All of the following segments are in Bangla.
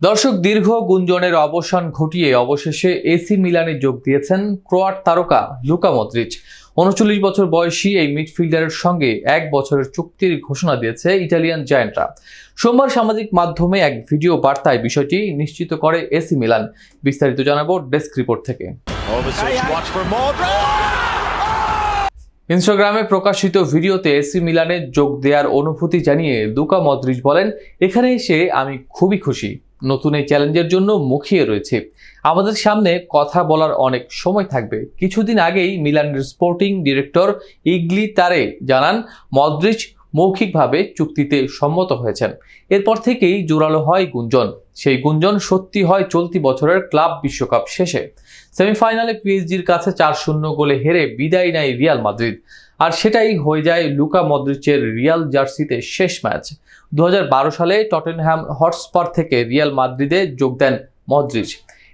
দর্শক, দীর্ঘ গুঞ্জনের অবসান ঘটিয়ে অবশেষে এসি মিলানে যোগ দিয়েছেন ক্রোয়াট তারকা লুকা মদ্রিচ উনচল্লিশ বছর বয়সী এই মিডফিল্ডারের সঙ্গে এক বছরের চুক্তির ঘোষণা দিয়েছে ইটালিয়ান জায়ান্টরা। সোমবার সামাজিক মাধ্যমে এক ভিডিও বার্তায় বিষয়টি নিশ্চিত করে এসি মিলান। বিস্তারিত জানাব ডেস্ক রিপোর্ট থেকে। ইনস্টাগ্রামে প্রকাশিত ভিডিওতে এসি মিলানে যোগ দেওয়ার অনুভূতি জানিয়ে লুকা মদ্রিজ বলেন, এখানে এসে আমি খুবই খুশি। নতুন এই চ্যালেঞ্জের জন্য মুখিয়ে রয়েছে। আমাদের সামনে কথা বলার অনেক সময় থাকবে। কিছুদিন আগেই মিলানের স্পোর্টিং ডিরেক্টর ইগলি তারে জানান মদ্রিচ মৌখিকভাবে চুক্তিতে সম্মত হয়েছেন। এরপর থেকেই জোরালো হয় গুঞ্জন। সেই গুঞ্জন সত্যি হয় চলতি বছরের ক্লাব বিশ্বকাপ শেষে। সেমিফাইনালে পিএসজির কাছে চার শূন্য গোলে হেরে বিদায় নেয় রিয়াল মাদ্রিদ। আর সেটাই হয়ে যায় লুকা মদ্রিচের রিয়াল জার্সিতে শেষ ম্যাচ। দু হাজার বারো সালে টটেনহ্যাম হটস্পার থেকে রিয়াল মাদ্রিদে যোগ দেন মদ্রিচ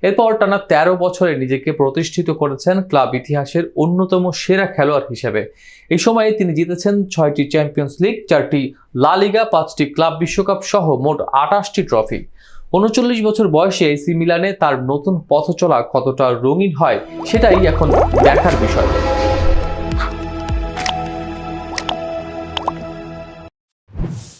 এরপর টানা তেরো বছরে নিজেকে প্রতিষ্ঠিত করেছেন ক্লাব ইতিহাসের অন্যতম সেরা খেলোয়াড় হিসেবে। এই সময়ে তিনি জিতেছেন ছয়টি চ্যাম্পিয়ন্স লিগ, চারটি লা লিগা, পাঁচটি ক্লাব বিশ্বকাপ সহ মোট আটাশটি ট্রফি। উনচল্লিশ বছর বয়সে এসি মিলানে তার নতুন পথ চলা কতটা রঙিন হয়, সেটাই এখন দেখার বিষয়।